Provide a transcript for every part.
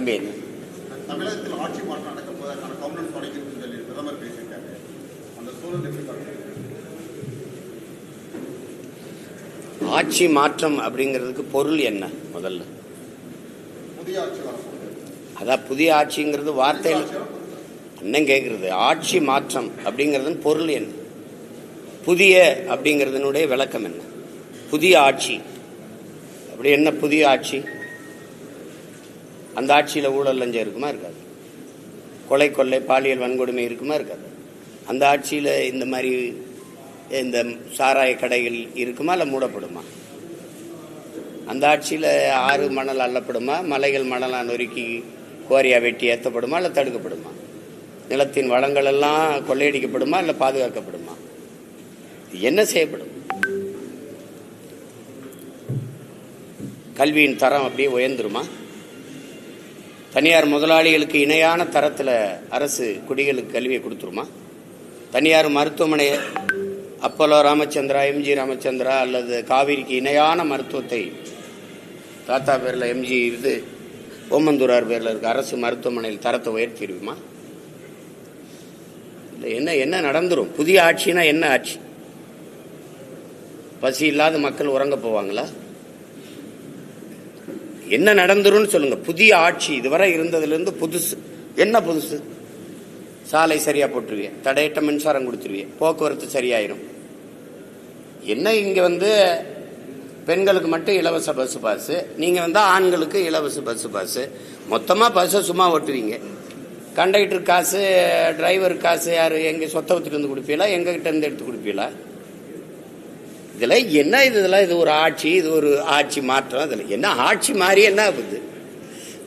தம்பி. தமிழகத்தில் ஆட்சி மாற்றம் நடக்கும் போதற்கான கவுண்டன்ஸ் தொடங்கியிருக்குன்னு சொல்லி பிரதமர் பேசியிருக்காரு. அந்த சூழல் எப்படி ஆட்சி மாற்றம் அப்படிங்கிறதுக்கு பொருள் என்ன முதல்ல? அதான் புதிய ஆட்சிங்கிறது வார்த்தையில். என்ன கேட்குறது ஆட்சி மாற்றம் அப்படிங்கிறதன் பொருள் என்ன? புதிய அப்படிங்கிறதனுடைய விளக்கம் என்ன? புதிய ஆட்சி. அப்படி என்ன புதிய ஆட்சி? அந்த ஆட்சியில் ஊழல் லஞ்சம் இருக்குமா இருக்காது. கொலை கொள்ளை பாலியல் வன்கொடுமை இருக்குமா இருக்காது. அந்த ஆட்சியில் இந்த மாதிரி இந்த சாராய கடைகள் இருக்குமா இல்லை மூடப்படுமா? அந்த ஆட்சியில் ஆறு மணல் அள்ளப்படுமா? மலைகள் மணலாக நொறுக்கி கோரியா வெட்டி ஏற்றப்படுமா இல்லை தடுக்கப்படுமா? நிலத்தின் வளங்கள் எல்லாம் கொள்ளையடிக்கப்படுமா இல்லை பாதுகாக்கப்படுமா? என்ன செய்யப்படும்? கல்வியின் தரம் அப்படியே உயர்ந்துருமா? தனியார் முதலாளிகளுக்கு இணையான தரத்தில் அரசு குடிகளுக்கு கல்வியை கொடுத்துருமா? தனியார் மருத்துவமனை அப்போலோ ராமச்சந்திரா எம்ஜி ராமச்சந்திரா அல்லது காவிரிக்கு இணையான மருத்துவத்தை தாத்தா பேரில் எம்ஜி இது ஓமந்தூரார் பேரில் இருக்க அரசு மருத்துவமனையில் தரத்தை உயர்த்திடுமா இல்லை என்ன என்ன நடந்துடும் புதிய ஆட்சினா என்ன ஆட்சி? பசி இல்லாத மக்கள் உறங்க போவாங்களா? என்ன நடந்துரும்னு சொல்லுங்க. புதிய ஆட்சி இதுவரை இருந்ததுலேருந்து புதுசு. என்ன புதுசு? சாலை சரியாக போட்டுருவிய. தடையிட்ட மின்சாரம் கொடுத்துருவிய போக்குவரத்து சரியாயிரும். என்ன இங்கே வந்து பெண்களுக்கு மட்டும் இலவச பஸ் பாஸு? நீங்கள் வந்து ஆண்களுக்கு இலவச பஸ் பாஸு. மொத்தமாக பஸ்ஸை சும்மா ஓட்டுவீங்க. கண்டக்டர் காசு டிரைவர் காசு யார்? எங்கள் சொத்த கொடுப்பீங்களா? எங்ககிட்ட இருந்து எடுத்து கொடுப்பீங்களா? இதுல என்ன இது இதெல்லாம் இது ஒரு ஆட்சி இது ஒரு ஆட்சி மாற்றம் இதுல என்ன ஆட்சி மாறி என்ன ஆகுது?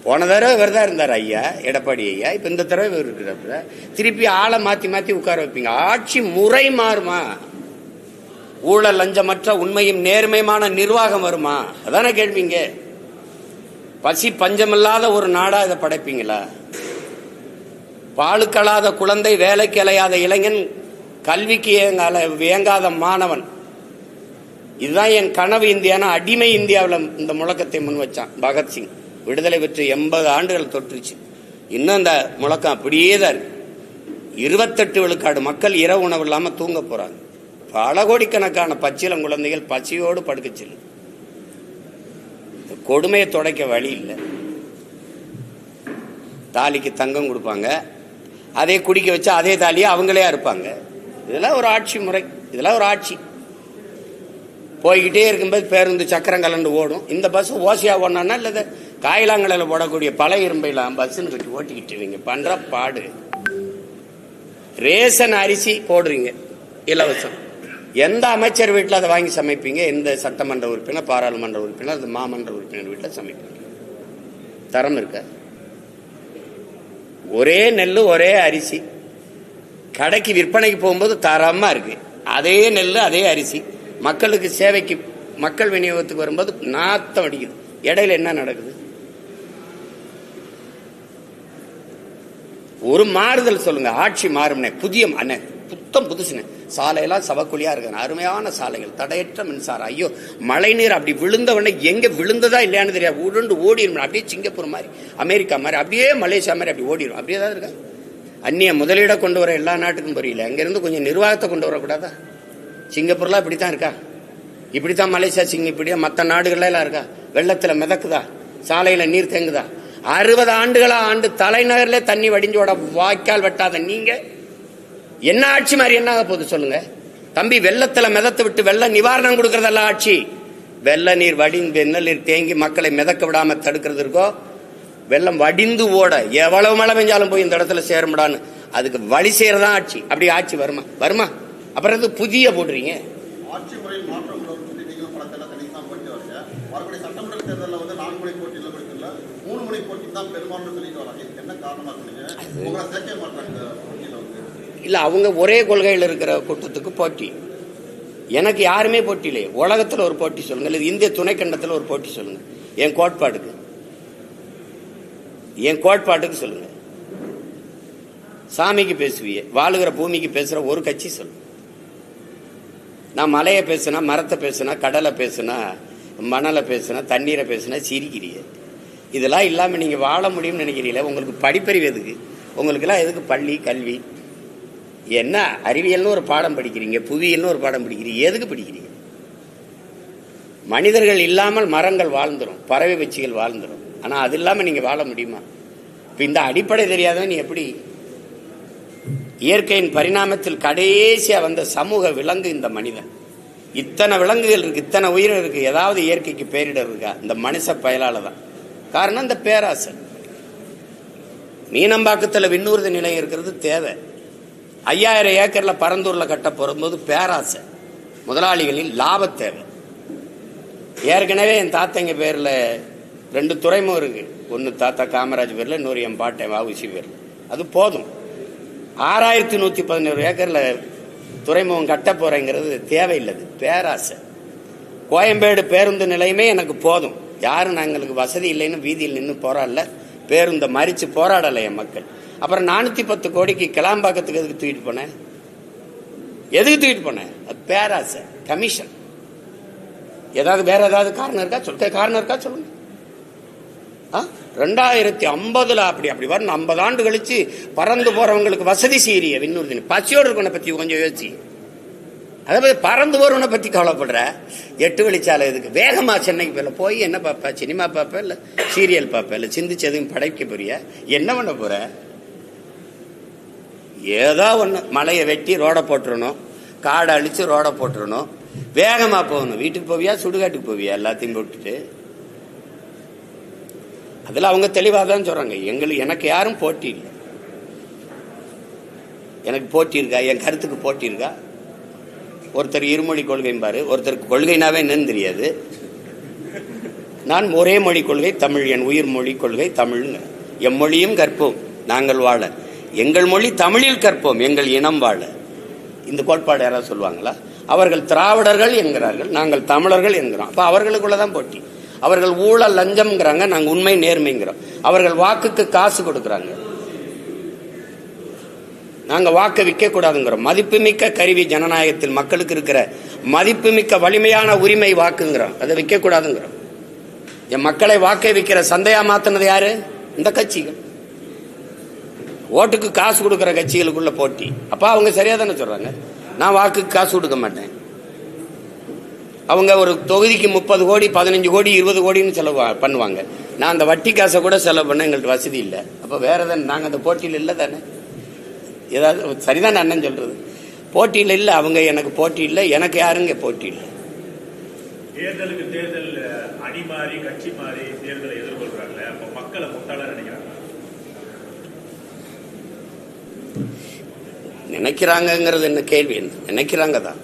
போன தடவை இவர் தான் இருந்தார் ஐயா எடப்பாடி ஐயா. இப்ப இந்த தடவை இவர் இருக்கிறப்ப திருப்பி ஆளை மாத்தி மாத்தி உட்கார வைப்பீங்க. ஆட்சி முறை மாறுமா? ஊழல் லஞ்சமற்ற உண்மையும் நேர்மையுமான நிர்வாகம் வருமா? அதானே கேள்விங்க பசி பஞ்சமில்லாத ஒரு நாடா இதை படைப்பீங்களா? பாலுக்களாத குழந்தை வேலைக்கு அலையாத இளைஞன் கல்விக்கு ஏங்கால ஏங்காத மாணவன். இதுதான் என் கனவு இந்தியானா அடிமை இந்தியாவில் இந்த முழக்கத்தை முன் வச்சான். பகத்சிங் விடுதலை பெற்று எண்பது ஆண்டுகள் தொற்றுச்சு. இன்னும் அந்த முழக்கம் அப்படியே தான் இருக்கு. இருபத்தெட்டு விழுக்காடு மக்கள் இரவு உணவு இல்லாமல் தூங்க போறாங்க. பல கோடிக்கணக்கான பச்சிலம் குழந்தைகள் பசியோடு படுக்க செல்லு. கொடுமையை துடைக்க வழி இல்லை. தாலிக்கு தங்கம் கொடுப்பாங்க. அதே குடிக்க வச்சு அதே தாலியை அவங்களே இருப்பாங்க இதெல்லாம் ஒரு ஆட்சி முறை. இதெல்லாம் ஒரு ஆட்சி. போய்கிட்டே இருக்கும்போது பேருந்து சக்கரம் கலந்து ஓடும். இந்த பஸ் ஓசியா ஓடனா இல்லை காயிலாங்கலையில் போடக்கூடிய பல இரும்பையில் பஸ்ஸுன்னு சொல்லி ஓட்டிக்கிட்டு இருக்கீங்க பண்ற பாடு. ரேஷன் அரிசி போடுறீங்க இலவசம். எந்த அமைச்சர் வீட்டில் அதை வாங்கி சமைப்பீங்க? எந்த சட்டமன்ற உறுப்பினர் பாராளுமன்ற உறுப்பினர் அது மாமன்ற உறுப்பினர் வீட்டில் சமைப்பீங்க? தரம் இருக்க? ஒரே நெல் ஒரே அரிசி. கடைக்கு விற்பனைக்கு போகும்போது தரமாக இருக்கு. அதே நெல் அதே அரிசி. மக்களுக்கு சேவைக்கு மக்கள் விநியோகத்துக்கு வரும்போது நாத்தம் அடிக்குது. இடையில என்ன நடக்குது? ஒரு மாறுதல் சொல்லுங்க. ஆட்சி மாறும்னே. புதிய அண்ணே புத்தம் புதுசுனே. சாலையெல்லாம் சவக்குழியா இருக்கு அருமையான சாலைகள். தடையற்ற மின்சாரம். ஐயோ மழை நீர் அப்படி விழுந்த உடனே எங்க விழுந்ததா இல்லையான்னு தெரியாது. உருண்டு ஓடிடும் அப்படியே சிங்கப்பூர் மாதிரி அமெரிக்கா மாதிரி அப்படியே மலேசியா மாதிரி அப்படி ஓடிடும் அப்படியே தான் இருக்கா? அந்நிய முதலீட கொண்டு வர எல்லா நாட்டுக்கும் புரியல. அங்கிருந்து கொஞ்சம் நிர்வாகத்தை கொண்டு வரக்கூடாதா? சிங்கப்பூர்லாம் இப்படித்தான் இருக்கா? இப்படித்தான் மலேசியா சிங்க இப்படியா? மற்ற நாடுகள்லாம் எல்லாம் இருக்கா? வெள்ளத்துல மிதக்குதா? சாலையில நீர் தேங்குதா? அறுபது ஆண்டுகளா ஆண்டு தலைநகர்ல தண்ணி வடிஞ்சோட வாய்க்கால் வெட்டாத நீங்க என்ன ஆட்சி மாதிரி என்ன ஆக போகுது சொல்லுங்க? தம்பி வெள்ளத்துல மிதத்து விட்டு வெள்ள நிவாரணம் கொடுக்கறதெல்லாம் ஆட்சி. வெள்ள நீர் வடிந்து வெண்ணல் நீர் தேங்கி மக்களை மிதக்க விடாம தடுக்கிறது இருக்கோ? வெள்ளம் வடிந்து ஓட எவ்வளவு மழை பெஞ்சாலும் போய் இந்த இடத்துல சேரமுடான்னு அதுக்கு வழி செய்யறதான் ஆட்சி. அப்படி ஆட்சி வருமா? வருமா? அப்புறம் எதுக்கு புதிய போடுறீங்க. ஆட்சி முறையில் மாற்றம் கொண்டு வரும் சொல்லி நீங்களும் படத்தில் தனியாக தான் போயிட்டு வரீங்க வரக்கூடிய சட்டமன்ற தேர்தலில் வந்து நான்கு முறை போட்டியில் கொடுக்கல மூணு முறை போட்டி தான் பெரும்பான்மை சொல்லிட்டு வராங்க இதுக்கு என்ன காரணமா சொன்னீங்க? உங்களை சேர்க்க மாட்டாங்க இந்த போட்டியில் வந்து. இல்ல அவங்க ஒரே கொள்கையில் இருக்கிற கூட்டத்துக்கு போட்டி. எனக்கு யாருமே போட்டி இல்லையே. உலகத்துல ஒரு போட்டி சொல்லுங்க. இல்ல இந்திய துணைக்கண்டத்துல ஒரு போட்டி சொல்லுங்க. என் கோட்பாடுக்கு என் கோட்பாட்டுக்கு சொல்லுங்க. சாமிக்கு பேசுவிய. வாழுகிற பூமிக்கு பேசுற ஒரு கட்சி சொல்லு நான் மலையை பேசுனா மரத்தை பேசுனா கடலை பேசுனா மணலை பேசுனா தண்ணீரை பேசுனா சிரிக்கிறீ இதெல்லாம் இல்லாமல் நீங்கள் வாழ முடியும்னு நினைக்கிறீங்களே உங்களுக்கு படிப்பறிவு எதுக்கு? உங்களுக்கெல்லாம் எதுக்கு பள்ளி கல்வி? என்ன அறிவியல்னு ஒரு பாடம் படிக்கிறீங்க புவியியல்னு ஒரு பாடம் படிக்கிறீங்க எதுக்கு படிக்கிறீங்க? மனிதர்கள் இல்லாமல் மரங்கள் வாழ்ந்துடும் பறவை பட்சிகள் வாழ்ந்துடும் ஆனால் அது இல்லாமல் நீங்கள் வாழ முடியுமா? இப்போ இந்த அடிப்படை தெரியாதவன் நீ எப்படி இயற்கையின் பரிணாமத்தில் கடைசியாக வந்த சமூக விலங்கு இந்த மனிதன். இத்தனை விலங்குகள் இருக்கு இத்தனை உயிர் இருக்கு ஏதாவது இயற்கைக்கு பேரிடர் இருக்கா? இந்த மனுஷ பயலால தான். காரணம் இந்த பேராசை மீனம்பாக்கத்தில் விண்ணூர்தி நிலையம் இருக்கிறது தேவை. ஐயாயிரம் ஏக்கர்ல பரந்தூர்ல கட்ட போகும்போது பேராசை முதலாளிகளின் லாப தேவை. ஏற்கனவே என் தாத்தங்க பேர்ல ரெண்டு துறைமுகம் இருக்கு. ஒன்னு தாத்தா காமராஜ் பேர்ல இன்னொரு என் பாட்டை வாவுசி பேர்ல. அது போதும். ஆறாயிரத்தி நூற்றி பதினோரு ஏக்கரில் துறைமுகம் கட்ட போறேங்கிறது தேவையில்லை பேராசை. கோயம்பேடு பேருந்து நிலையமே எனக்கு போதும். யாரும் நாங்களுக்கு வசதி இல்லைன்னு வீதியில் நின்று போராடல. பேருந்தை மறிச்சு போராடலை என் மக்கள். அப்புறம் நானூற்றி பத்து கோடிக்கு கிளாம்பாக்கத்துக்கு எதுக்கு தூக்கிட்டு போனேன்? எதுக்கு தூக்கிட்டு போனேன்? அது பேராசை கமிஷன் ஏதாவது வேற ஏதாவது காரணம் இருக்கா? சொல்ல காரணம் இருக்கா சொல்லுங்க. ரெண்டாயிரத்தி ஐம்பதுல அப்படி அப்படி வரணும் ஐம்பது ஆண்டு கழிச்சு பறந்து போறவங்களுக்கு வசதி செய்யறிய விண்ணூர்தினி. பசியோடு இருக்கவனை பத்தி கொஞ்சம் யோசிச்சி. அதை பற்றி பறந்து போறவனை பத்தி கவலைப்படுற. எட்டு வழிச்சாலை இதுக்கு வேகமா சென்னைக்கு போயில போய் என்ன பார்ப்ப சினிமா பார்ப்ப இல்ல சீரியல் பார்ப்ப இல்ல? சிந்திச்சு எதுவும் படைக்க போறிய? என்ன பண்ண போற? ஏதோ ஒண்ணு. மலையை வெட்டி ரோட போட்டுறணும். காடை அழிச்சு ரோட போட்டுறணும். வேகமா போகணும். வீட்டுக்கு போவியா? சுடுகாட்டுக்கு போவியா? எல்லாத்தையும் போட்டுட்டு. அதில் அவங்க தெளிவாக தான் சொல்கிறாங்க எங்களுக்கு எனக்கு யாரும் போட்டி இல்லை. எனக்கு போட்டி இருக்கா? என் கருத்துக்கு போட்டி இருக்கா? ஒருத்தர் இருமொழி கொள்கைம்பாரு ஒருத்தருக்கு கொள்கைனாவே என்னன்னு தெரியாது. நான் ஒரே மொழி கொள்கை தமிழ் என் உயிர் மொழி கொள்கை எம் மொழியும் கற்போம் நாங்கள் வாழ. எங்கள் மொழி தமிழில் கற்போம் எங்கள் இனம் வாழ. இந்த கோட்பாடு யாராவது சொல்லுவாங்களா? அவர்கள் திராவிடர்கள் என்கிறார்கள் நாங்கள் தமிழர்கள் என்கிறோம். அப்போ அவர்களுக்குள்ள தான் போட்டி. அவர்கள் ஊழல் லஞ்சம்ங்கிறாங்க நாங்க உண்மை நேர்மைங்கிறோம். அவர்கள் வாக்குக்கு காசு கொடுக்குறாங்க. நாங்க வாக்கு விற்க கூடாதுங்கிறோம். மதிப்புமிக்க கருவி ஜனநாயகத்தில் மக்களுக்கு இருக்கிற மதிப்புமிக்க வலிமையான உரிமை வாக்குங்கிறோம். அதை விற்க கூடாதுங்கிறோம். என் மக்களை வாக்கை விற்கிற சந்தையா மாத்தினது யாரு? இந்த கட்சிகள். ஓட்டுக்கு காசு கொடுக்கிற கட்சிகளுக்குள்ள போட்டி. அப்போ அவங்க சரியா தானே சொல்றாங்க? நான் வாக்குக்கு காசு கொடுக்க மாட்டேன். அவங்க ஒரு தொகுதிக்கு முப்பது கோடி பதினஞ்சு கோடி இருபது கோடின்னு செலவு பண்ணுவாங்க. நான் அந்த வட்டி காசை கூட செலவு பண்ண எங்கள்கிட்ட வசதி இல்லை. அப்ப வேற தானே நாங்க அந்த போட்டியில் இல்லை தானே? ஏதாவது சரிதான் அண்ணன் சொல்றது. போட்டியில் இல்லை அவங்க எனக்கு போட்டி இல்லை எனக்கு யாருங்க போட்டி இல்லை? தேர்தலுக்கு தேர்தல் அணி மாறி கட்சி மாறி தேர்தலை எதிர்கொள்றாங்கல்ல அப்ப மக்களை முட்டாளா நினைக்கிறாங்க நினைக்கிறாங்கங்கிறது என்ன கேள்வி? என்ன நினைக்கிறாங்க தான்.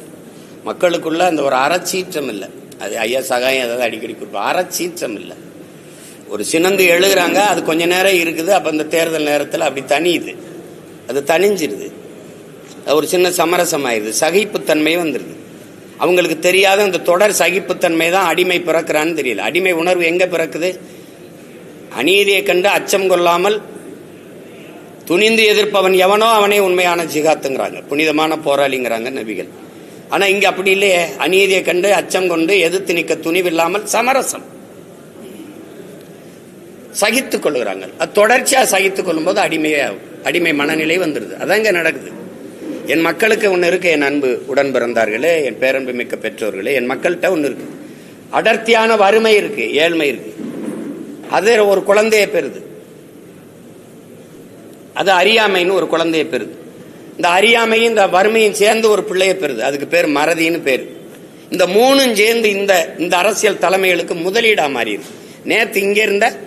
மக்களுக்குள்ள அந்த ஒரு அறச்சீற்றம் இல்லை அது ஐயா சகாயம் ஏதாவது அடிக்கடி கொடுப்போம் அறச்சீற்றம் இல்லை ஒரு சினந்து எழுதுறாங்க அது கொஞ்ச நேரம் இருக்குது அப்போ இந்த தேர்தல் நேரத்தில் அப்படி தனியுது அது தனிஞ்சிருது அது ஒரு சின்ன சமரசம் ஆயிடுது சகிப்புத்தன்மை வந்துடுது அவங்களுக்கு தெரியாத அந்த தொடர் சகிப்புத்தன்மை தான் அடிமை பிறக்கிறான்னு தெரியல. அடிமை உணர்வு எங்க பிறக்குது? அநீதியை கண்டு அச்சம் கொள்ளாமல் துணிந்து எதிர்ப்பவன் எவனோ அவனே உண்மையான ஜிகாத்துங்கிறாங்க புனிதமான போராளிங்கிறாங்க நபிகள். ஆனா இங்க அப்படி இல்லையே. அநீதியை கண்டு அச்சம் கொண்டு எதிர்த்து நிற்க துணிவில்லாமல் சமரசம். சகித்துக் கொள்கிறாங்க. அது தொடர்ச்சியா சகித்துக் கொள்ளும்போது அடிமையா அடிமை மனநிலை வந்துடுது. அதாங்க நடக்குது. என் மக்களுக்கு ஒன்று இருக்கு என் அன்பு உடன் பிறந்தார்களே என் பேரன்பு மிக்க பெற்றோர்களே என் மக்கள்கிட்ட ஒன்று இருக்கு. அடர்த்தியான வறுமை இருக்கு ஏழ்மை இருக்கு. அது ஒரு குழந்தையை பெறுது. அது அறியாமைன்னு ஒரு குழந்தையை பெறுது. இந்த அறியாமையும் இந்த வறுமையும் சேர்ந்து ஒரு பிள்ளையை பெறுது. அதுக்கு பேர் மறதின்னு பேர். இந்த மூணும் சேர்ந்து இந்த இந்த அரசியல் தலைமைகளுக்கு முதலீடா மாறிடுது நேற்று நேத்து இங்க இருந்த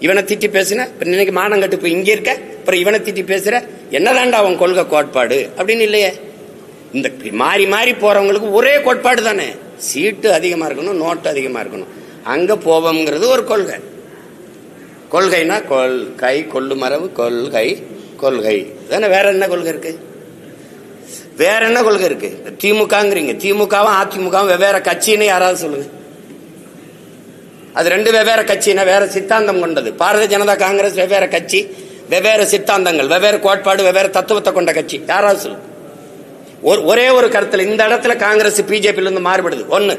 இவனை திட்டி பேசின அப்புறம் இன்னைக்கு மானம் கட்டு இங்க இருக்க அப்புறம் இவனை திட்டி பேசுற என்னதான்டா அவன் கொள்கை கோட்பாடு? அப்படின்னு இல்லையே. இந்த மாறி மாறி போறவங்களுக்கு ஒரே கோட்பாடு தானே. சீட்டு அதிகமா இருக்கணும் நோட்டு அதிகமா இருக்கணும். அங்க போவோம்ங்கிறது ஒரு கொள்கை. கொள்கைனா கொள்கை கொள்ளு மரபு கொள்கை. கொள்கை. தானே வேற என்ன கொள்கை இருக்கு? வேற என்ன கொள்கை இருக்கு? திமுகங்கிறீங்க. திமுகவும் அதிமுகவும் வெவ்வேறு கட்சின்னு யாராவது சொல்லுங்க. அது ரெண்டு வெவ்வேறு கட்சினா வேற சித்தாந்தம் கொண்டது. பாரதிய ஜனதா காங்கிரஸ் வெவ்வேறு கட்சி வெவ்வேறு சித்தாந்தங்கள் வெவ்வேறு கோட்பாடு வெவ்வேறு தத்துவத்தை கொண்ட கட்சி. யாராவது சொல்லுங்க. ஒரு ஒரே ஒரு கருத்தில் இந்த இடத்துல காங்கிரஸ் பிஜேபியில இருந்து மாறுபடுது. ஒன்று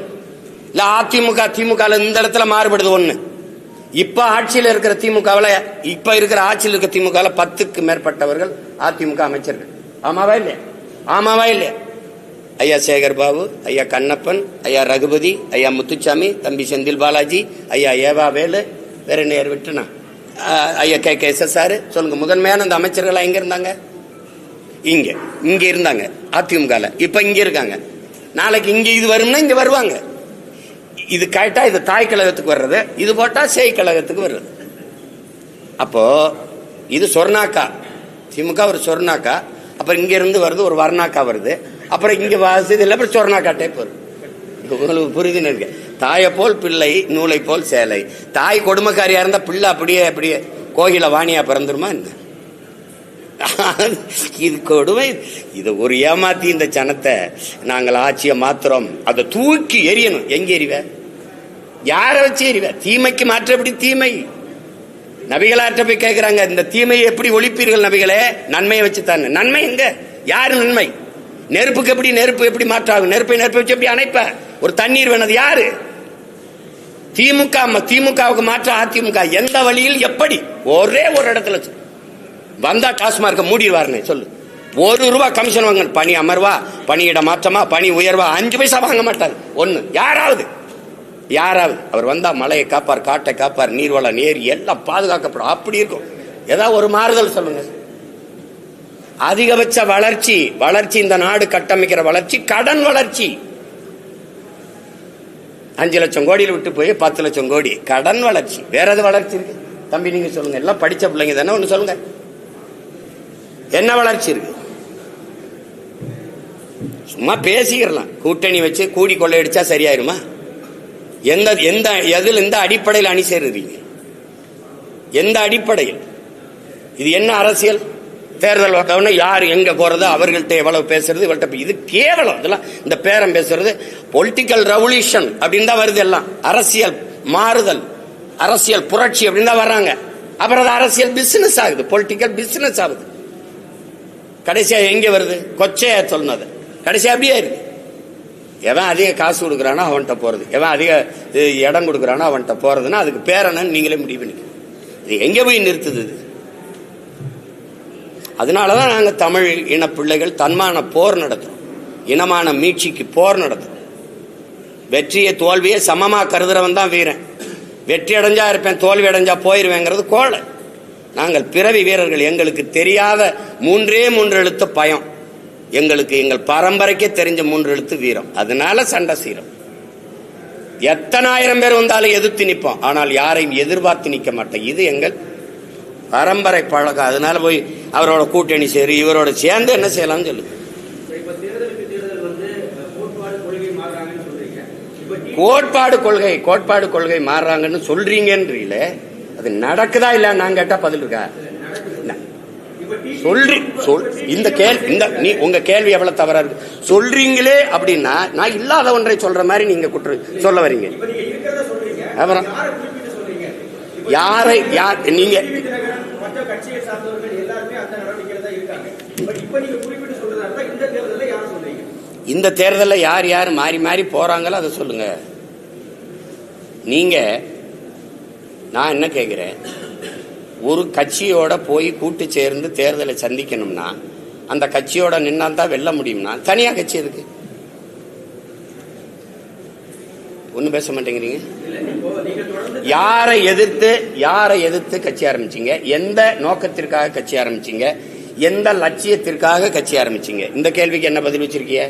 இல்ல அதிமுக திமுக இந்த இடத்துல மாறுபடுது. ஒன்று இப்ப ஆட்சியில் இருக்கிற திமுகவில் இப்ப இருக்கிற ஆட்சியில் இருக்கிற திமுகவில் பத்துக்கு மேற்பட்டவர்கள் அதிமுக அமைச்சர்கள். ஆமாவா இல்லையா? ஆமாவா இல்லையா? ஐயா சேகர் பாபு ஐயா கண்ணப்பன் ஐயா ரகுபதி ஐயா முத்துச்சாமி தம்பி செந்தில் பாலாஜி ஐயா ஏவா வேலு வேற நேர் விட்டுனா? ஐயா கே கே எஸ் ஆர் சொல்லுங்க முதன்மையான அந்த அமைச்சர்கள் எங்க இருந்தாங்க? இங்க இங்க இருந்தாங்க அதிமுகல. இப்ப இங்க இருக்காங்க. நாளைக்கு இங்க இது வரும்னா இங்க வருவாங்க. இது கேட்டா இது தாய் கழகத்துக்கு வர்றது இது போட்டா சேய் கழகத்துக்கு வர்றது. அப்போ இது சொர்ணாக்கா. திமுக ஒரு சொர்ணாக்கா. அப்புறம் இங்க இருந்து வருது ஒரு வர்ணாக்கா வருது. அப்புறம் இங்க வசதி இல்லை அப்புறம் சொர்ணாக்கா டைப் வருது. உங்களுக்கு புரியுதுன்னு இருக்கு தாயை போல் பிள்ளை நூலை போல் சேலை. தாய் கொடுமைக்காரியா இருந்தா பிள்ளை அப்படியே அப்படியே கோகில வாணியா பிறந்துருமா என்ன? இது கொடுமை. இது ஒரு ஏமாத்தி இந்த ஜனத்தை நாங்கள் ஆட்சியை மாத்திரம் அதை தூக்கி எரியணும் எங்க எறிவ? யாரை வச்சு எறிவார் தீமைக்கு மாற்றப்படி தீமை? நபிகளாற்ற போய் கேட்கிறாங்க இந்த தீமையை எப்படி ஒழிப்பீர்கள் நபிகளே? நன்மையை வச்சு தாங்க நன்மை எங்க? யாரு நன்மை? நெருப்புக்கு எப்படி நெருப்பு எப்படி மாற்றாகும்? நெருப்பை நெருப்பை வச்சு எப்படி அணைப்ப? ஒரு தண்ணீர் வேணது யாரு? திமுக ம- திமுகவுக்கு மாற்ற அதிமுக. எந்த வழியில் எப்படி? ஒரே ஒரு இடத்துல வந்தா டாஸ்மார்க்க மூடிடுவாருன்னு சொல்லு. ஒரு ரூபா கமிஷன் வாங்க பணி அமர்வா பணியிட மாற்றமா பணி உயர்வா அஞ்சு பைசா வாங்க மாட்டார். ஒன்னு யாராவது. யாராவது அவர் வந்தா மலையை காப்பார் காட்டை காப்பார் நீர்வளம் நேர் எல்லாம் பாதுகாக்கப்படும். அப்படி இருக்கும். ஏதாவது ஒரு மாறுதல் சொல்லுங்க. அதிகபட்ச வளர்ச்சி வளர்ச்சி இந்த நாடு கட்டமைக்கிற வளர்ச்சி கடன் வளர்ச்சி. அஞ்சு லட்சம் கோடியில் விட்டு போய் பத்து லட்சம் கோடி. கடன் வளர்ச்சி. வேற எது வளர்ச்சி இருக்கு? தம்பி நீங்க சொல்லுங்க. எல்லாம் படிச்ச பிள்ளைங்க தானே ஒண்ணு சொல்லுங்க. என்ன வளர்ச்சி இருக்கு? சும்மா பேசிக்கிறலாம். கூட்டணி வச்சு கூடி கொள்ளையடிச்சா சரியாயிருமா? எந்த எந்த எதில் எந்த அடிப்படையில் அணி சேருறீங்க? எந்த அடிப்படையில்? இது என்ன அரசியல்? தேர்தல் வாக்கம்னா யார் எங்க போறது அவர்கள்ட்ட எவ்வளவு பேசுறது இவள்கிட்ட இது கேவலம். இதெல்லாம் இந்த பேரம் பேசுறது பொலிட்டிக்கல் ரெவல்யூஷன் அப்படின்னு தான் வருது எல்லாம். அரசியல் மாறுதல் அரசியல் புரட்சி அப்படின்னு தான் வர்றாங்க. அப்புறம் அது அரசியல் பிசினஸ் ஆகுது பொலிட்டிக்கல் பிசினஸ் ஆகுது. கடைசியா எங்க வருது? கொச்சையா சொன்னது. கடைசியா அப்படியே இருக்கு. எவன் அதிக காசு கொடுக்குறானோ அவன்கிட்ட போறது. எவன் அதிக இது, இடம் கொடுக்குறானோ அவன்கிட்ட போறதுன்னா அதுக்கு பேர் நீங்களே முடிவு பண்ணிக்க இது எங்க போய் நிறுத்துது இது? அதனாலதான் நாங்க தமிழ் இன பிள்ளைகள் தன்மான போர் நடத்துறோம். இனமான மீட்சிக்கு போர் நடத்துறோம். வெற்றியை தோல்வியை சமமா கருதுறவன் தான் வீரன். வெற்றி அடைஞ்சா இருப்பேன் தோல்வி அடைஞ்சா போயிருவேங்கிறது கோழை. நாங்கள் பிறவி வீரர்கள் எங்களுக்கு தெரியாத மூன்றே மூன்று எழுத்து பயம். எங்களுக்கு எங்கள் பரம்பரைக்கே தெரிஞ்ச மூன்று எழுத்து வீரம். அதனால சண்டை சீரம். எத்தனாயிரம் பேர் வந்தாலும் எதிர்த்து நிற்போம் ஆனால் யாரையும் எதிர்பார்த்து நிற்க மாட்டோம். இது எங்கள் பரம்பரை பழக்கம். அதனால போய் அவரோட கூட்டணி சேரு இவரோட சேர்ந்து என்ன செய்யலாம்னு சொல்லு. கோட்பாடு கொள்கை கோட்பாடு கொள்கை மாறுறாங்கன்னு சொல்றீங்கன்றீல அது நடக்குதா இல்ல நான் கேட்டா பதில் இருக்கா? இப்ப சொல்றி சொல் இந்த கேள்வி இந்த நீ உங்க கேள்வி எவ்வளவு தவறா இருக்கு? சொல்றீங்களே அப்படின்னா நான் இல்லாத ஒன்றை சொல்ற மாதிரி நீங்க குற்ற சொல்ல வரீங்க. அப்புறம் யாரை யார் நீங்க இந்த தேர்தல்ல இந்த தேர்தலில் யார் யார் மாறி மாறி போறாங்களோ அதை சொல்லுங்க. நீங்க நான் என்ன கேட்கிறேன் ஒரு கட்சியோட போய் கூட்டு சேர்ந்து தேர்தலை சந்திக்கணும்னா அந்த கட்சியோட நின்னா தான் வெல்ல முடியும்னா தனியா கட்சி இருக்கு ஒன்றும் பேச மாட்டேங்கிறீங்க? யாரை எதிர்த்து யாரை எதிர்த்து கட்சி ஆரம்பிச்சீங்க? எந்த நோக்கத்திற்காக கட்சி ஆரம்பிச்சீங்க? எந்த லட்சியத்திற்காக கட்சி ஆரம்பிச்சீங்க? இந்த கேள்விக்கு என்ன பதில் வச்சிருக்கீங்க?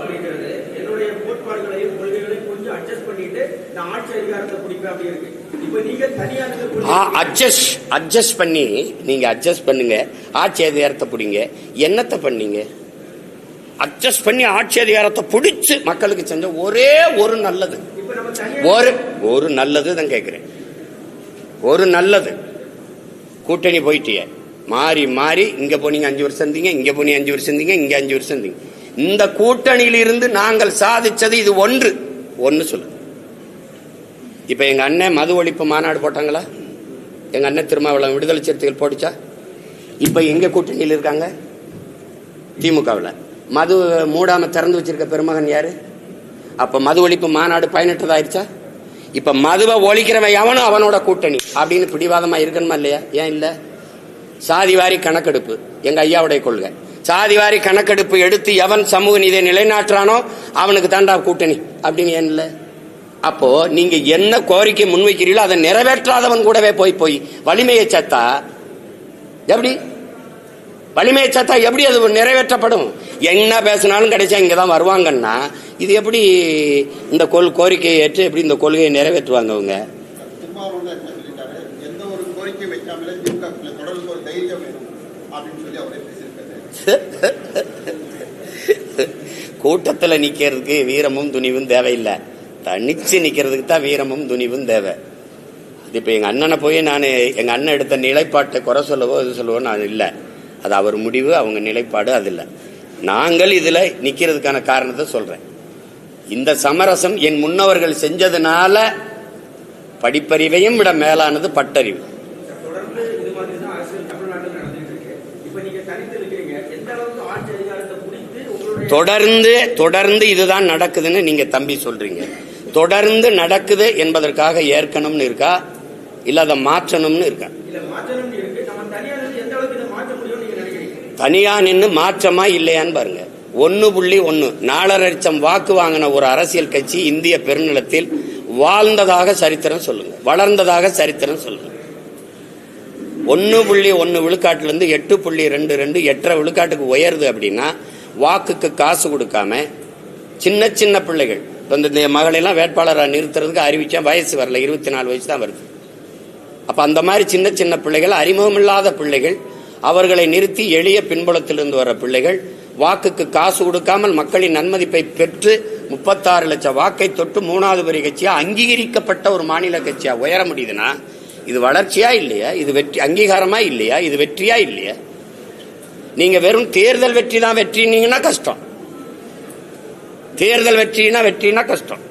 அப்படிங்கிறது என்னுடைய கோட்பாடுகளையும் கொள்கைகளையும் கொஞ்சம் அட்ஜஸ்ட் பண்ணிட்டு நான் ஆட்சி அதிகாரத்தை பிடிப்பேன் அப்படி இருக்கு. இருந்த அட்ஜஸ்ட் அட்ஜஸ்ட் பண்ணி நீங்க அட்ஜஸ்ட் பண்ணுங்க. ஆட்சி அதிகாரத்தை பிடிங்க. என்னத்தை பண்ணீங்க? அட்ஜஸ்ட் பண்ணி ஆட்சி அதிகாரத்தை பிடிச்சு மக்களுக்கு செஞ்ச ஒரே ஒரு நல்லது. ஒரு ஒரு நல்லது தான் கேட்கிறேன் ஒரு நல்லது. கூட்டணி போயிட்டிய. மாறி மாறி இங்க போனீங்க அஞ்சு வருஷம் இருந்தீங்க இங்க போனீங்க அஞ்சு வருஷம் இருந்தீங்க இங்க அஞ்சு வருஷம் இருந்தீங்க இந்த கூட்டணியிலிருந்து நாங்கள் சாதிச்சது இது ஒன்று. ஒன்னு சொல்லு. இப்ப எங்க அண்ணன் மது ஒழிப்பு மாநாடு போட்டாங்களா? எங்க அண்ணன் திருமாவளவன் விடுதலை சிறுத்தைகள் போட்டுச்சா? இப்ப எங்க கூட்டணியில் இருக்காங்க? திமுகவில். மது மூடாம திறந்து வச்சிருக்க பெருமகன் யாரு? அப்ப மது ஒழிப்பு மாநாடு பயனற்றதாயிருச்சா? இப்ப மதுவை ஒழிக்கிறவன் எவனும் அவனோட கூட்டணி. அப்படின்னு பிடிவாதமா இருக்கணுமா இல்லையா? ஏன் இல்ல? சாதிவாரி கணக்கெடுப்பு. எங்க ஐயாவுடைய கொள்கை. சாதிவாரி கணக்கெடுப்பு எடுத்து எவன் சமூக நீதியை நிலைநாட்டுறானோ அவனுக்கு தாண்டா கூட்டணி. அப்படின்னு ஏன் இல்லை? அப்போ நீங்க என்ன கோரிக்கை முன்வைக்கிறீங்களோ அதை நிறைவேற்றாதவன் கூடவே போய் போய் வலிமையை சத்தா எப்படி? வலிமையை சத்தா எப்படி அது நிறைவேற்றப்படும்? என்ன பேசினாலும் கிடைச்சா இங்க தான் வருவாங்கன்னா இது எப்படி இந்த கொள் கோரிக்கையை ஏற்று எப்படி இந்த கொள்கையை நிறைவேற்றுவாங்க அவங்க? கூட்டத்துல நிக்கிறதுக்கு வீரமும் துணிவும் தேவையில்லை. தனிச்சு நிக்கிறதுக்கு தான் வீரமும் துணிவும் தேவை. அது இப்ப எங்க அண்ணனை போய் நான் எங்க அண்ணன் எடுத்த நிலைப்பாட்டை குறை சொல்லவோ இது சொல்லவோ நான் இல்லை. அது அவர் முடிவு அவங்க நிலைப்பாடு அது இல்லை. நாங்கள் இதுல நிக்கிறதுக்கான காரணத்தை சொல்றேன். இந்த சமரசம் என் முன்னவர்கள் செஞ்சதுனால படிப்பறிவையும் விட மேலானது பட்டறிவு. தொடர்ந்து தொடர்ந்து இதுதான் நடக்குதுன்னு நீங்க தம்பி சொல்றீங்க. தொடர்ந்து நடக்குது என்பதற்காக ஏற்கனம்னு இருக்கா? இல்ல அதை மாற்றணும்னு இருக்கா? இல்ல மாற்றணும்னு இருக்கு. நம்ம தனியா இருந்து எந்த அளவுக்கு இதை மாற்ற முடியும்னு நீங்க நினைக்கிறீங்க? தனியா நின்று மாற்றமா இல்லையான்னு பாருங்க. ஒன்னு புள்ளி ஒன்னு. நாலரை லட்சம் வாக்கு வாங்கின ஒரு அரசியல் கட்சி இந்திய பெருநிலத்தில் வாழ்ந்ததாக சரித்திரம் சொல்லுங்க. வளர்ந்ததாக சரித்திரம் சொல்லுங்க. ஒன்னு புள்ளி ஒன்னு விழுக்காட்டுல இருந்து எட்டு புள்ளி ரெண்டு ரெண்டு எட்டரை விழுக்காட்டுக்கு உயருது அப்படின்னா வாக்குக்கு காசு கொடுக்காம சின்ன சின்ன பிள்ளைகள் இப்ப இந்த மகளெல்லாம் வேட்பாளராக நிறுத்துறதுக்கு அறிவிச்சா வயசு வரல இருபத்தி நாலு வயசு தான் வருது. அப்ப அந்த மாதிரி சின்ன சின்ன பிள்ளைகள் அறிமுகமில்லாத பிள்ளைகள் அவர்களை நிறுத்தி எளிய பின்புலத்திலிருந்து வர பிள்ளைகள் வாக்குக்கு காசு கொடுக்காமல் மக்களின் நன்மதிப்பை பெற்று முப்பத்தாறு லட்சம் வாக்கை தொட்டு மூணாவது பெரிய கட்சியாக அங்கீகரிக்கப்பட்ட ஒரு மாநில கட்சியாக உயர முடியுதுன்னா இது வளர்ச்சியா இல்லையா? இது வெற்றி அங்கீகாரமா இல்லையா? இது வெற்றியா இல்லையா? நீங்க வெறும் தேர்தல் வெற்றி தான் வெற்றினீங்கன்னா கஷ்டம். தேர்தல் வெற்றினா வெற்றினா கஷ்டம்.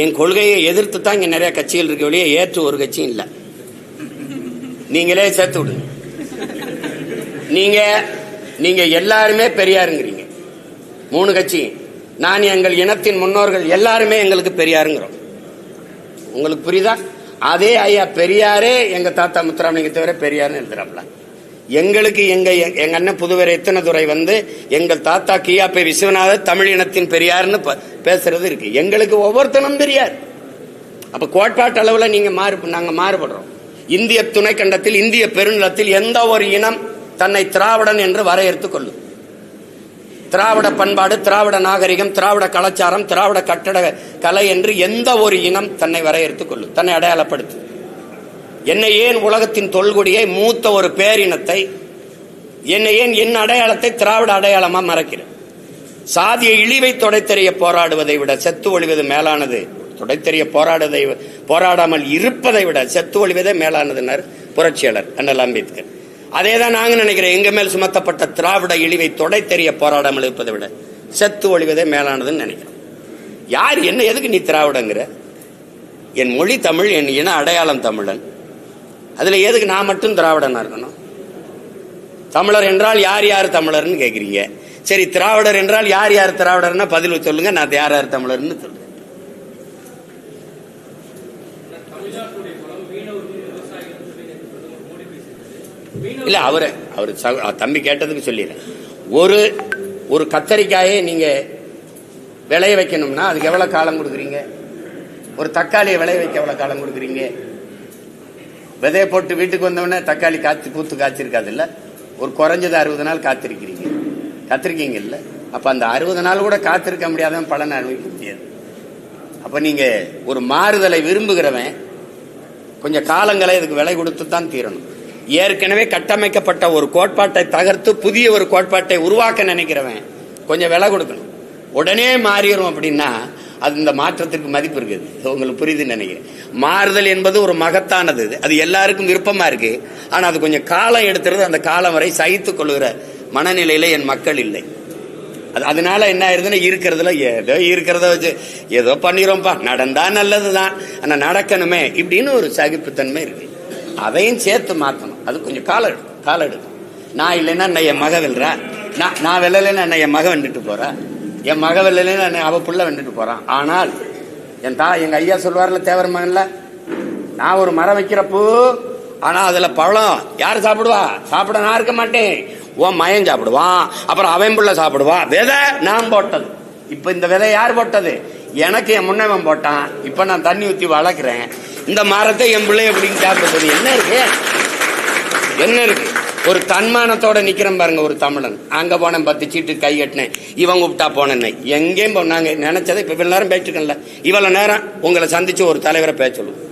என் கொள்கையை எதிர்த்து தான் இங்க நிறைய கட்சிகள் இருக்க வெளியே ஏற்று ஒரு கட்சியும் இல்ல. நீங்களே சேர்த்து விடுங்க. நீங்க நீங்க எல்லாருமே பெரியாருங்கிறீங்க. மூணு கட்சி. நான் எங்கள் இனத்தின் முன்னோர்கள் எல்லாருமே எங்களுக்கு பெரியாருங்கிறோம். உங்களுக்கு புரியுதா? அதே ஐயா பெரியாரே எங்க தாத்தா முத்துராமலிங்க தவிர பெரியார்னு எழுதுறாப்ல. எங்களுக்கு எங்க எங்க அண்ணன் புதுவரை எத்தனதுரை வந்து எங்கள் தாத்தா கியாப்பை விஸ்வநாதர் தமிழ் இனத்தின் பெரியார்னு ப- பேசுறது இருக்கு. எங்களுக்கு ஒவ்வொருத்தனும் பெரியார் அப்ப கோட்பாட்டு அளவுல நீங்க மாறு நாங்க மாறுபடுறோம். இந்திய துணைக்கண்டத்தில் இந்திய பெருநிலத்தில் எந்த ஒரு இனம் தன்னை திராவிடன் என்று வரையறுத்துக் கொள்ளும். திராவிட பண்பாடு திராவிட நாகரிகம் திராவிட கலாச்சாரம் திராவிட கட்டட கலை என்று எந்த ஒரு இனம் தன்னை வரையறுத்துக் கொள்ளும் தன்னை அடையாளப்படுத்து. என்னை ஏன் உலகத்தின் தொல்குடியை மூத்த ஒரு பேரினத்தை என்னை ஏன் என் அடையாளத்தை திராவிட அடையாளமா மறக்கிறேன்? சாதிய இழிவை தொடைத்தெறிய போராடுவதை விட செத்து ஒழிவது மேலானது. தொடைத்தெறிய போராடுவதை போராடாமல் இருப்பதை விட செத்து ஒழிவதே மேலானதுனர் புரட்சியாளர் அண்ணல் அம்பேத்கர். அதே தான் நாங்க நினைக்கிறேன் எங்க மேல் சுமத்தப்பட்ட திராவிட இழிவை தொடை தெரிய போராடாமல் இருப்பதை விட செத்து ஒழிவதே மேலானதுன்னு நினைக்கிறேன் யார் என்ன எதுக்கு நீ திராவிடங்கிற? என் மொழி தமிழ் என் இன அடையாளம் தமிழன். அதுல எதுக்கு நான் மட்டும் திராவிடனா இருக்கணும்? தமிழர் என்றால் யார் யார் தமிழர்னு கேக்குறீங்க. சரி திராவிடர் என்றால் யார் யார் திராவிடர்னா பதில் சொல்லுங்க நான் யார் யார் தமிழர்னு சொல்றேன். இல்ல அவரு அவர் தம்பி கேட்டதுக்கு சொல்லிடுறேன். ஒரு ஒரு கத்தரிக்காயை நீங்க விளைய வைக்கணும்னா அதுக்கு எவ்வளவு காலம் கொடுக்குறீங்க? ஒரு தக்காளியை விளைய வைக்க எவ்வளவு காலம் கொடுக்குறீங்க? விதைய போட்டு வீட்டுக்கு வந்தவொடனே தக்காளி காய்ச்சி பூத்து காய்ச்சிருக்காதுல்ல? ஒரு குறைஞ்சது அறுபது நாள் காத்திருக்கிறீங்க. காத்திருக்கீங்க இல்லை அப்ப அந்த அறுபது நாள் கூட காத்திருக்க முடியாதவன் பலன் அனுபவிக்க முடியாது. அப்ப நீங்க ஒரு மாறுதலை விரும்புகிறவன் கொஞ்சம் காலங்களை இதுக்கு விலை கொடுத்து தான் தீரணும். ஏற்கனவே கட்டமைக்கப்பட்ட ஒரு கோட்பாட்டை தகர்த்து புதிய ஒரு கோட்பாட்டை உருவாக்க நினைக்கிறவன் கொஞ்சம் விலை கொடுக்கணும். உடனே மாறிடும் அப்படின்னா அது இந்த மாற்றத்திற்கு மதிப்பு இருக்குது. உங்களுக்கு புரியுதுன்னு நினைக்கிறேன். மாறுதல் என்பது ஒரு மகத்தானது. அது எல்லாருக்கும் விருப்பமா இருக்கு. ஆனால் அது கொஞ்சம் காலம் எடுத்துறது அந்த காலம் வரை சகித்துக் கொள்கிற மனநிலையில என் மக்கள் இல்லை. அது அதனால என்ன ஆயிருதுன்னா இருக்கிறதுல ஏதோ இருக்கிறத வச்சு ஏதோ பண்ணிரோம்ப்பா நடந்தா நல்லதுதான். ஆனால் நடக்கணுமே இப்படின்னு ஒரு சகிப்புத்தன்மை இருக்கு. அதையும் சேர்த்து மாற்றணும் அது கொஞ்சம் காலம் எடுக்கும் காலம் எடுக்கும் நான் இல்லைன்னா என் மக வெல்றா? நான் நான் வெல்லலைன்னா என்ன என் மக வந்துட்டு போகிறேன் என் மக வெல்லலைன்னா என்ன அவ புள்ள வந்துட்டு போறான் ஆனால் என் தா எங்க ஐயா சொல்வார்ல தேவர் மகன்ல நான் ஒரு மரம் வைக்கிறப்போ ஆனா அதுல பழம் யார் சாப்பிடுவா? சாப்பிட நான் இருக்க மாட்டேன். உன் மயன் சாப்பிடுவான். அப்புறம் அவன் புள்ள சாப்பிடுவான் விதை நான் போட்டது. இப்ப இந்த விதை யார் போட்டது? எனக்கு என் முன்னவன் போட்டான். இப்ப நான் தண்ணி ஊத்தி வளர்க்குறேன். இந்த மரத்தை என் பிள்ளை எப்படின்னு சாப்பிடுறது என்ன இருக்கு? என்ன இருக்கு? ஒரு தன்மானத்தோட நிக்கிறேன் பாருங்க ஒரு தமிழன். அங்க போனேன் பத்து சீட்டு கை கட்டினேன். இவன் கூப்பிட்டா போனேன் எங்கேயும் போ- நாங்க நினைச்சதை இப்ப இவ்வளவு நேரம் பேசிருக்கேன்ல இவ்வளவு நேரம் உங்களை சந்திச்சு ஒரு தலைவரை பேச சொல்லுவோம்